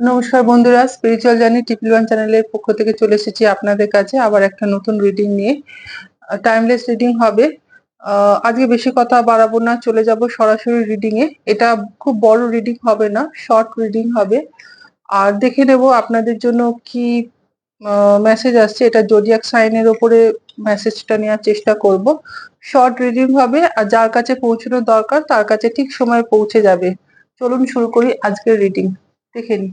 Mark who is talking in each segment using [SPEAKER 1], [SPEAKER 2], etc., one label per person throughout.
[SPEAKER 1] নমস্কার বন্ধুরা spiritual journey টিপল one চ্যানেলের পক্ষ থেকে চলে এসেছি আপনাদের কাছে আবার একটা নতুন রিডিং নিয়ে। টাইমলেস রিডিং হবে। আজকে বেশি কথা বাড়াবো না, চলে যাব সরাসরি রিডিং এ। এটা খুব বড় রিডিং হবে না শর্ট রিডিং হবে। আর দেখে নেব আপনাদের জন্য কি মেসেজ আসছে। এটা জোডিয়াক সাইনের ওপরে মেসেজটা নেওয়ার চেষ্টা করব। শর্ট রিডিং হবে, আর যার কাছে পৌঁছানো দরকার, তার কাছে ঠিক সময়ে পৌঁছে যাবে। চলুন শুরু করি আজকের রিডিং দেখে নিই।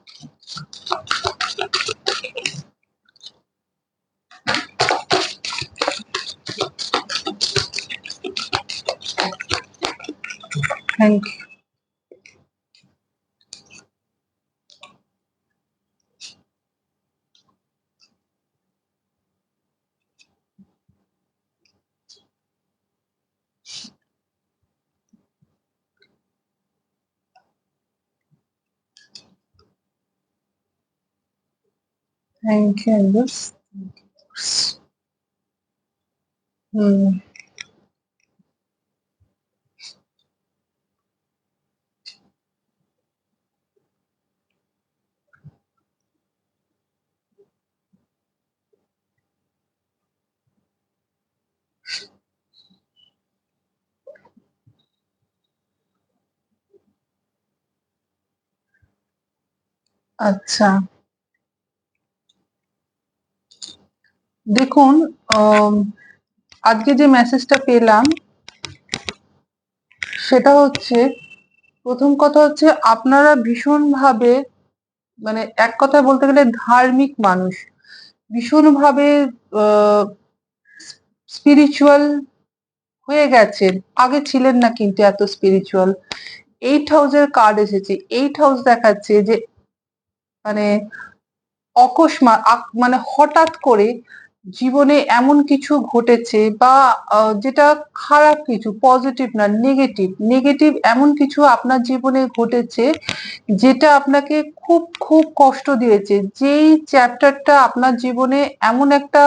[SPEAKER 1] Thank you. Thank you, Thank you. Hmm. আচ্ছা। দেখুন আজকে যে মেসেজটা পেলাম, সেটা হচ্ছে, প্রথম কথা হচ্ছে, আপনারা ভীষণভাবে মানে এক কথায় বলতে গেলে ধার্মিক মানুষ। ভীষণভাবে স্পিরিচুয়াল হয়ে গেছেন। আগে ছিলেন না কিন্তু এত স্পিরিচুয়াল এইট হাউসের কার্ড এসেছে। এইট হাউস দেখাচ্ছে যে মানে অকস্মাৎ মানে হঠাৎ করে জীবনে এমন কিছু ঘটেছে বা যেটা খারাপ কিছু পজিটিভ না নেগেটিভ নেগেটিভ এমন কিছু আপনার জীবনে ঘটেছে যেটা আপনাকে খুব খুব কষ্ট দিয়েছে। যেই চ্যাপ্টারটা আপনার জীবনে এমন একটা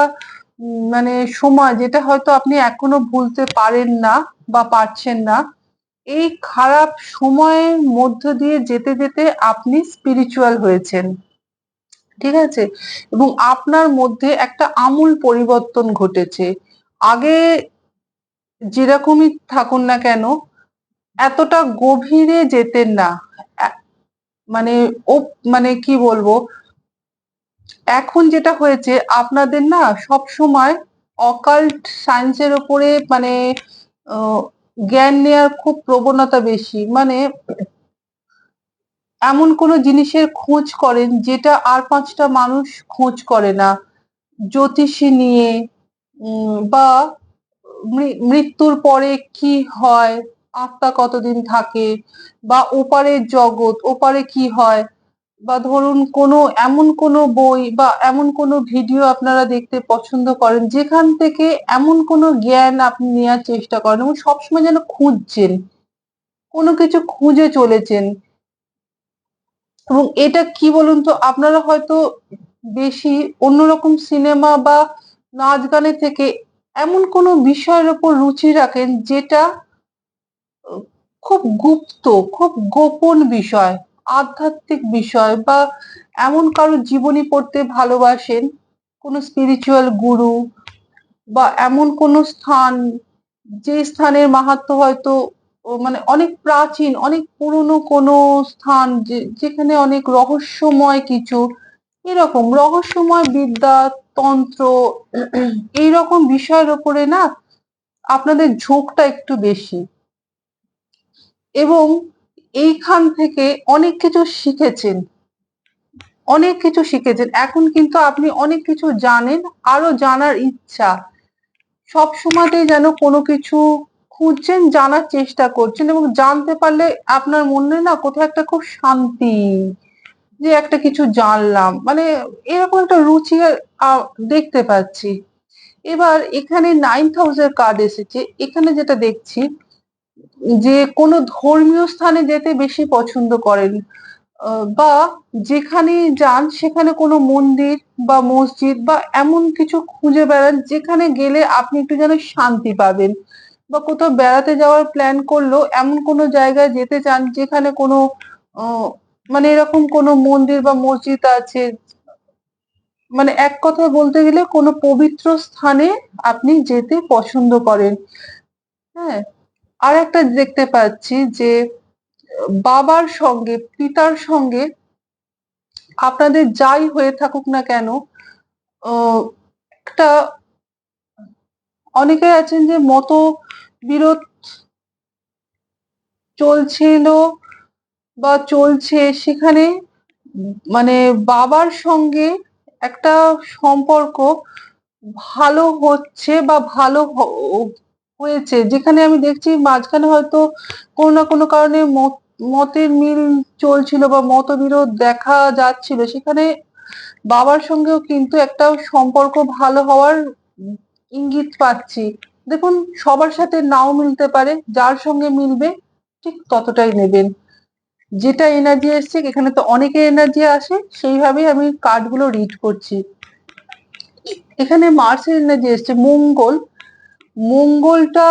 [SPEAKER 1] মানে সময় যেটা হয়তো আপনি এখনও ভুলতে পারেন না বা পারছেন না এই খারাপ সময়ের মধ্য দিয়ে যেতে যেতে আপনি স্পিরিচুয়াল হয়েছেন। ঠিক আছে? এবং আপনার মধ্যে একটা আমূল পরিবর্তন ঘটেছে। আগে যেরকমই থাকুন না কেন, এতটা গভীরে যেতেন না। মানে ও মানে কি বলব? এখন যেটা হয়েছে, আপনাদের না সব সময় অকাল্ট সায়েন্সের ওপরে মানে জ্ঞান নেওয়ার খুব প্রবণতা বেশি। মানে এমন কোনো জিনিসের খোঁজ করেন যেটা আর পাঁচটা মানুষ খোঁজ করে না। জ্যোতিষী নিয়ে বা মৃত্যুর পরে কি হয়, আত্মা কতদিন থাকে, বা ওপারের জগৎ, ওপারে কি হয় বা ধরুন কোনো, এমন কোনো বই বা এমন কোনো ভিডিও আপনারা দেখতে পছন্দ করেন যেখান থেকে এমন কোনো জ্ঞান আপনি নেওয়ার চেষ্টা করেন এবং সবসময় যেন খুঁজছেন, কোনো কিছু খুঁজে চলেছেন। এবং এটা কি বলুন তো, আপনারা হয়তো বেশি অন্যরকম সিনেমা বা নাচ গানের থেকে এমন কোনো বিষয়ের উপর রুচি রাখেন যেটা খুব গুপ্ত, খুব গোপন বিষয়। আধ্যাত্মিক বিষয় বা এমন কারও জীবনী পড়তে ভালোবাসেন? কোনো স্পিরিচুয়াল গুরু বা এমন কোনো স্থান যে স্থানের মাহাত্ম্য হয়তো মানে অনেক প্রাচীন, অনেক পুরনো কোনো স্থান যেখানে অনেক রহস্যময় কিছু, এরকম রহস্যময় বিদ্যা, তন্ত্র, এইরকম বিষয়ের উপরে না আপনাদের ঝোঁকটা একটু বেশি। এবং এইখান থেকে অনেক কিছু শিখেছেন। অনেক কিছু শিখেছেন। এখন কিন্তু আপনি অনেক কিছু জানেন আরও জানার ইচ্ছা। সব সময়তেই যেন কোনো কিছু খুঁজছেন, জানার চেষ্টা করছেন এবং জানতে পারলে আপনার মনে না কোথাও একটা খুব শান্তি যে একটা কিছু জানলাম। মানে এরকম একটা রুচি দেখতে পাচ্ছি। এবার এখানে নাইন হাউসের কার্ড এসেছে। এখানে যেটা দেখছি যে কোনো ধর্মীয় স্থানে যেতে বেশি পছন্দ করেন। বা যেখানে যান, সেখানে কোনো মন্দির বা মসজিদ বা এমন কিছু খুঁজে বেড়ান, যেখানে গেলে আপনি একটু যেন শান্তি পাবেন। বা কোথাও বেড়াতে যাওয়ার প্ল্যান করলেও এমন কোনো জায়গায় যেতে চান, যেখানে কোনো মানে এরকম কোনো মন্দির বা মসজিদ আছে। মানে এক কথা বলতে গেলে কোনো পবিত্র স্থানে আপনি যেতে পছন্দ করেন। হ্যাঁ আর একটা দেখতে পাচ্ছি যে, বাবার সঙ্গে, পিতার সঙ্গে আপনাদের যাই হয়ে থাকুক না কেন একটা অনেকে আছেন যে মত বিরোধ চলছিল বা চলছে, সেখানে মানে বাবার সঙ্গে একটা সম্পর্ক ভালো হচ্ছে বা ভালো হয়েছে, যেখানে আমি দেখছি মাঝখানে হয়তো কোনো না কোনো কারণে মত, মতের মিল চলছিল বা মতবিরোধ দেখা যাচ্ছিল, সেখানে বাবার সঙ্গেও কিন্তু একটা সম্পর্ক ভালো হওয়ার ইঙ্গিত পাচ্ছি। দেখুন, সবার সাথে নাও মিলতে পারে, যার সঙ্গে মিলবে, ঠিক ততটাই নেবেন। যেটা এনার্জি এসছে, এখানে তো অনেকে এনার্জি আসে, সেইভাবেই আমি কার্ডগুলো রিড করছি। এখানে মার্সের এনার্জি এসছে, মঙ্গল। মঙ্গলটা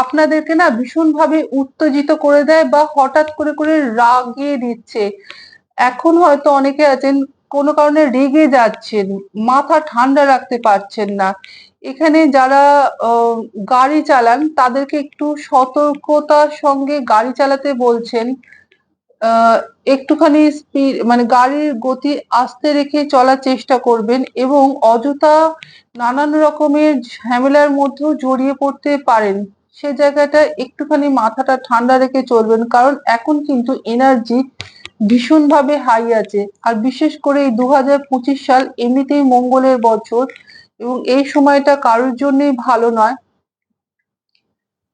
[SPEAKER 1] আপনাদেরকে না ভীষণভাবে উত্তেজিত করে দেয় বা হঠাৎ করে করে রাগিয়ে দিচ্ছে। এখন হয়তো অনেকে আছেন, কোনো কারণে রেগে যাচ্ছেন, মাথা ঠান্ডা রাখতে পারছেন না। এখানে যারা গাড়ি চালান, তাদেরকে একটু সতর্কতার সঙ্গে গাড়ি চালাতে বলছেন। একটুখানি স্পিড মানে গাড়ির গতি আস্তে রেখে চলার চেষ্টা করবেন এবং অযথা নানান রকমের ঝামেলার মধ্যেও জড়িয়ে পড়তে পারেন। সে জায়গাটা একটুখানি মাথাটা ঠান্ডা রেখে চলবেন, কারণ এখন কিন্তু এনার্জি ভীষণভাবে হাই আছে। আর বিশেষ করে এই দু হাজার পঁচিশ সাল এমনিতেই মঙ্গলের বছর এবং এই সময়টা কারোর জন্যই ভালো নয়।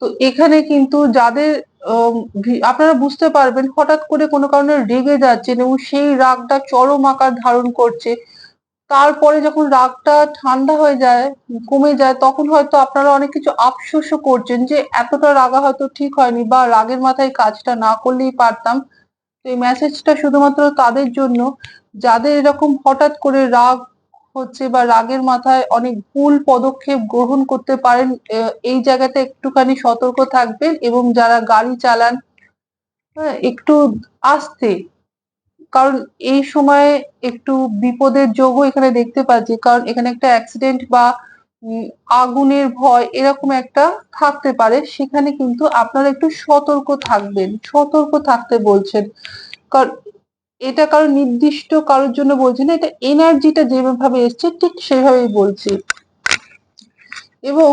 [SPEAKER 1] তো এখানে কিন্তু যাদের আপনারা বুঝতে পারবেন, হঠাৎ করে কোনো কারণে রেগে যাচ্ছেন এবং সেই রাগটা চরম আকার ধারণ করছে। তারপরে যখন রাগটা ঠান্ডা হয়ে যায়, কমে যায়, তখন হয়তো আপনারা অনেক কিছু আফসোসও করছেন যে, এতটা রাগা হয়তো ঠিক হয়নি বা রাগের মাথায় কাজটা না করলেই পারতাম। তো এই মেসেজটা শুধুমাত্র তাদের জন্য, যাদের এরকম হঠাৎ করে রাগ হচ্ছে বা রাগের মাথায় অনেক ভুল পদক্ষেপ গ্রহণ করতে পারেন এই জায়গাতে একটুখানি সতর্ক থাকবেন এবং যারা গাড়ি চালান হ্যাঁ, একটু আসতে কারণ এই সময়ে একটু বিপদের যোগও এখানে দেখতে পাচ্ছি কারণ এখানে একটা অ্যাক্সিডেন্ট বা আগুনের ভয় এরকম একটা থাকতে পারে সেখানে কিন্তু আপনারা একটু সতর্ক থাকবেন সতর্ক থাকতে বলছেন। কারণ এটা কারও নির্দিষ্ট কারোর জন্য বলছি না, এটা এনার্জিটা যেভাবে এসছে ঠিক সেভাবেই বলছি। এবং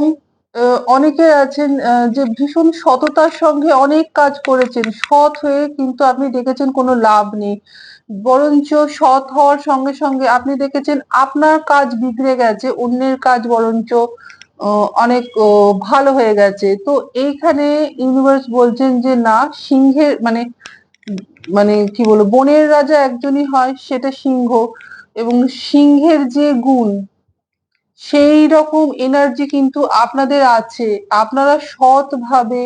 [SPEAKER 1] অনেকে আছেন যে ভীষণ সততার সঙ্গে অনেক কাজ করেছেন, সৎ হয়ে কিন্তু আপনি দেখেছেন কোনো লাভ নেই। বরঞ্চ সৎ হওয়ার সঙ্গে সঙ্গে আপনি দেখেছেন আপনার কাজ বিগড়ে গেছে, অন্যের কাজ বরঞ্চ অনেক ভালো হয়ে গেছে। তো এইখানে ইউনিভার্স বলছেন যে না, সিংহের মানে মানে কি বলব, বনের রাজা একজনই হয়, সেটা সিংহ। এবং সিংহের যে গুণ, সেই রকম এনার্জি কিন্তু আপনাদের আছে। আপনারা সৎভাবে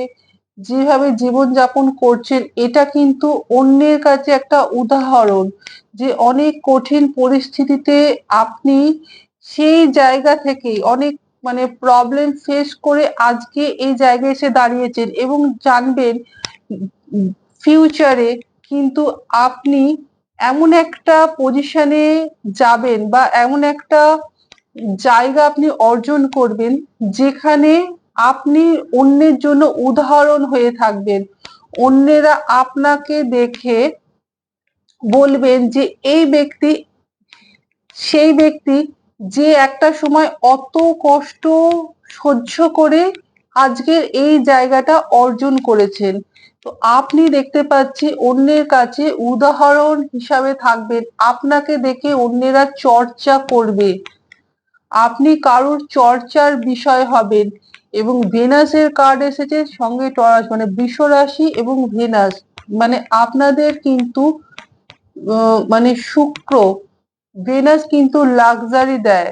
[SPEAKER 1] যেভাবে জীবনযাপন করছেন, এটা কিন্তু অন্যের কাছে একটা উদাহরণ যে অনেক কঠিন পরিস্থিতিতে আপনি সেই জায়গা থেকে অনেক মানে প্রবলেম ফেস করে আজকে এই জায়গায় এসে দাঁড়িয়েছেন এবং জানবেন ফিউচারে কিন্তু আপনি এমন একটা পজিশনে যাবেন বা এমন একটা জায়গা আপনি অর্জন করবেন যেখানে আপনি অন্যের জন্য উদাহরণ হয়ে থাকবেন। অন্যেরা আপনাকে দেখে বলবেন যে, এই ব্যক্তি, সেই ব্যক্তি যে একটা সময় অত কষ্ট সহ্য করে আজকের এই জায়গাটা অর্জন করেছেন। তো আপনি দেখতে পাচ্ছি অন্যের কাছে উদাহরণ হিসাবে থাকবেন। আপনাকে দেখে অন্যেরা চর্চা করবে। আপনি কারোর চর্চার বিষয় হবেন এবং ভেনাসের কার্ড এসেছে, সঙ্গে টরাস মানে বৃষ রাশি এবং ভেনাস। মানে আপনাদের কিন্তু মানে শুক্র, ভেনাস কিন্তু লাক্সারি দেয়।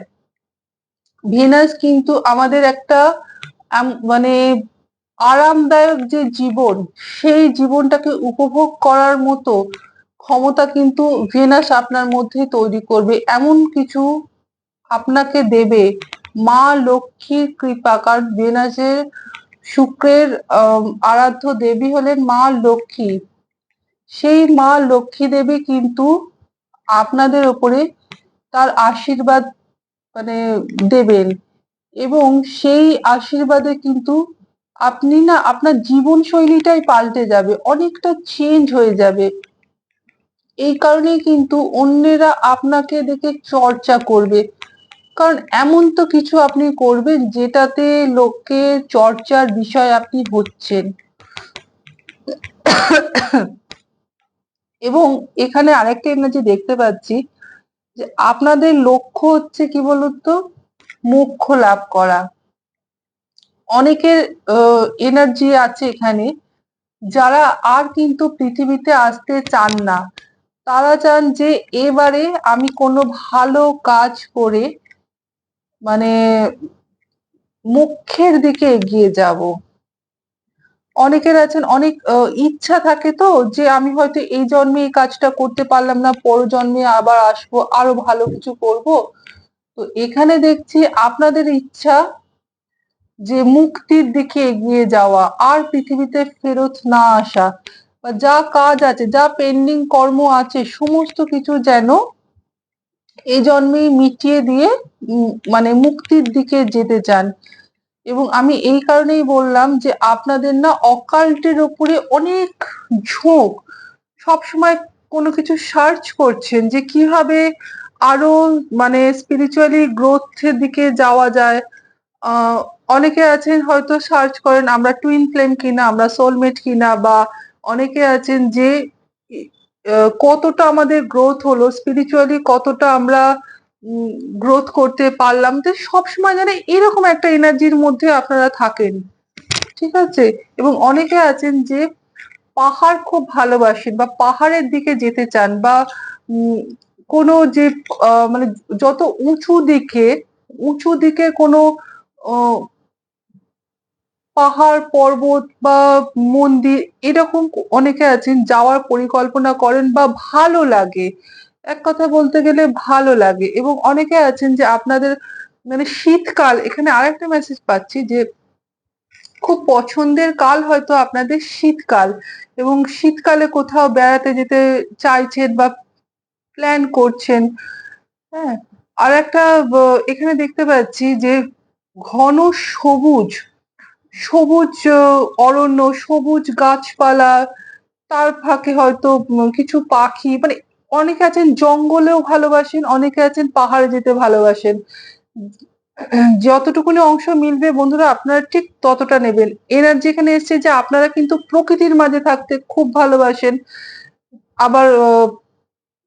[SPEAKER 1] ভেনাস কিন্তু আমাদের একটা মানে আরামদায়ক যে জীবন, সেই জীবনটাকে উপভোগ করার মতো ক্ষমতা কিন্তু ভেনাস আপনার মধ্যে তৈরি করবে। এমন কিছু আপনাকে দেবে। মা লক্ষ্মীর কৃপা, কারণ ভেনাসের শুক্রের আরাধ্য দেবী হলেন মা লক্ষ্মী। সেই মা লক্ষ্মী দেবী কিন্তু আপনাদের ওপরে তার আশীর্বাদ মানে দেবেন। এবং সেই আশীর্বাদে কিন্তু আপনি না আপনার জীবন শৈলীটাই পাল্টে যাবে, অনেকটা চেঞ্জ হয়ে যাবে। এই কারণেই কিন্তু অন্যেরা আপনাকে দেখে চর্চা করবে। কারণ এমন তো কিছু আপনি করবেন যেটাতে লোককে চর্চার বিষয় আপনি হচ্ছেন। এবং এখানে আরেকটা এনার্জি দেখতে পাচ্ছি যে আপনাদের লক্ষ্য হচ্ছে কি বলতো মোক্ষ লাভ করা। অনেকের এনার্জি আছে এখানে। যারা আর কিন্তু পৃথিবীতে আসতে চান না, তারা চান যে এবারে আমি কোনো ভালো কাজ করে মানে মুখ্যের দিকে এগিয়ে যাব। অনেকের আছেন, অনেক ইচ্ছা থাকে তো যে আমি হয়তো এই জন্মে এই কাজটা করতে পারলাম না, পর জন্মে আবার আসব, আরও ভালো কিছু করব। তো এখানে দেখছি আপনাদের ইচ্ছা যে মুক্তির দিকে এগিয়ে যাওয়া আর পৃথিবীতে ফেরত না আসা বা যা কাজ আছে, যা পেন্ডিং কর্ম আছে, সমস্ত কিছু যেন এই জন্মেই মিটিয়ে দিয়ে মানে মুক্তির দিকে যেতে চান। এবং আমি এই কারণেই বললাম যে আপনাদের না অকাল্টের ওপরে অনেক ঝোঁক সবসময় কোনো কিছু সার্চ করছেন যে কীভাবে আরও মানে স্পিরিচুয়ালি গ্রোথের দিকে যাওয়া যায়। অনেকে আছেন হয়তো সার্চ করেন, আমরা টুইন ফ্লেম কিনা, আমরা সোলমেট কিনা বা অনেকে আছেন যে কতটা আমাদের গ্রোথ হলো স্পিরিচুয়ালি কতটা আমরা গ্রোথ করতে পারলাম, যে সবসময় যেন এরকম একটা এনার্জির মধ্যে আপনারা থাকেন। ঠিক আছে? এবং অনেকে আছেন যে পাহাড় খুব ভালোবাসেন বা পাহাড়ের দিকে যেতে চান বা কোনো যে মানে যত উঁচু দিকে উঁচু দিকে কোনো পাহাড়, পর্বত বা মন্দির এরকম অনেকে আছেন যাওয়ার পরিকল্পনা করেন বা ভালো লাগে। এক কথা বলতে গেলে ভালো লাগে এবং অনেকে আছেন যে আপনাদের মানে শীতকাল, এখানে আরেকটা মেসেজ পাচ্ছি যে খুব পছন্দের কাল হয়তো আপনাদের শীতকাল এবং শীতকালে কোথাও বেড়াতে যেতে চাইছেন বা প্ল্যান করছেন। হ্যাঁ আর একটা এখানে দেখতে পাচ্ছি যে ঘন সবুজ সবুজ অরণ্য, সবুজ গাছপালা, তার ফাঁকে হয়তো কিছু পাখি মানে অনেকে আছেন জঙ্গলেও ভালোবাসেন, অনেকে আছেন পাহাড়ে যেতে ভালোবাসেন। যতটুকুনি অংশ মিলবে, বন্ধুরা, আপনারা ঠিক ততটা নেবেন। এনার্জি এখানে এসছে যে আপনারা কিন্তু প্রকৃতির মাঝে থাকতে খুব ভালোবাসেন। আবার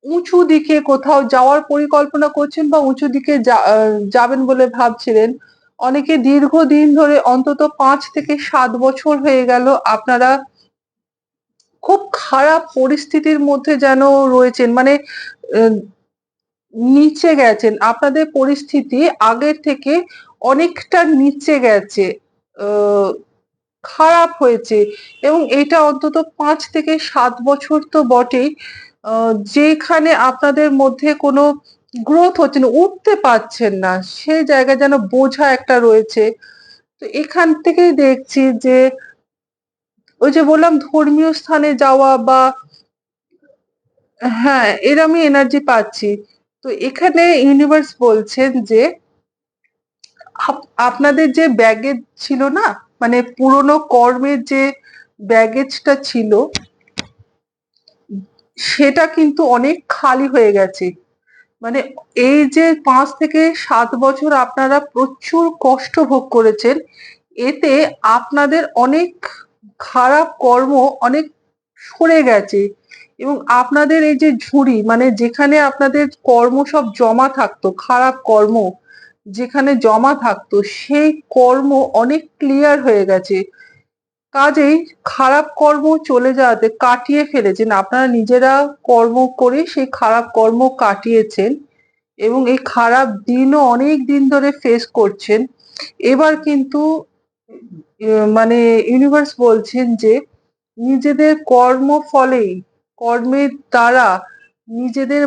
[SPEAKER 1] উঁচু দিকে কোথাও যাওয়ার পরিকল্পনা করছেন বা উঁচু দিকে যাবেন বলে ভাবছিলেন অনেকে দীর্ঘদিন ধরে অন্তত পাঁচ থেকে সাত বছর হয়ে গেল আপনারা খুব খারাপ পরিস্থিতির মধ্যে যেন রয়েছেন মানে নিচে গেছেন। আপনাদের পরিস্থিতি আগের থেকে অনেকটা নিচে গেছে খারাপ হয়েছে এবং এটা অন্তত পাঁচ থেকে সাত বছর তো বটেই। যেখানে আপনাদের মধ্যে কোনো গ্রোথ হচ্ছে না উঠতে পারছেন না। সেই জায়গায় যেন বোঝা একটা রয়েছে। তো এখান থেকেই দেখছি যে, ওই যে বললাম ধর্মীয় স্থানে যাওয়া বা হ্যাঁ এর আমি এনার্জি পাচ্ছি। তো এখানে ইউনিভার্স বলছেন যে আপনাদের যে ব্যাগেজ ছিল না মানে পুরনো কর্মের যে ব্যাগেজটা ছিল, সেটা কিন্তু অনেক খালি হয়ে গেছে। মানে এই যে পাঁচ থেকে সাত বছর আপনারা প্রচুর কষ্ট ভোগ করেছেন, এতে আপনাদের অনেক খারাপ কর্ম অনেক সরে গেছে এবং আপনাদের এই যে ঝুড়ি মানে যেখানে আপনাদের কর্ম সব জমা থাকতো, খারাপ কর্ম যেখানে জমা থাকতো, সেই কর্ম অনেক ক্লিয়ার হয়ে গেছে। কাজেই খারাপ কর্ম চলে যাওয়াতে কাটিয়ে ফেলেছেন। আপনারা নিজেরা কর্ম করে সেই খারাপ কর্ম কাটিয়েছেন এবং এই খারাপ দিনও অনেক দিন ধরে ফেস করছেন। এবার কিন্তু মানে ইউনিভার্স বলছেন যে নিজেদের কর্ম ফলেই কর্মের দ্বারা নিজেদের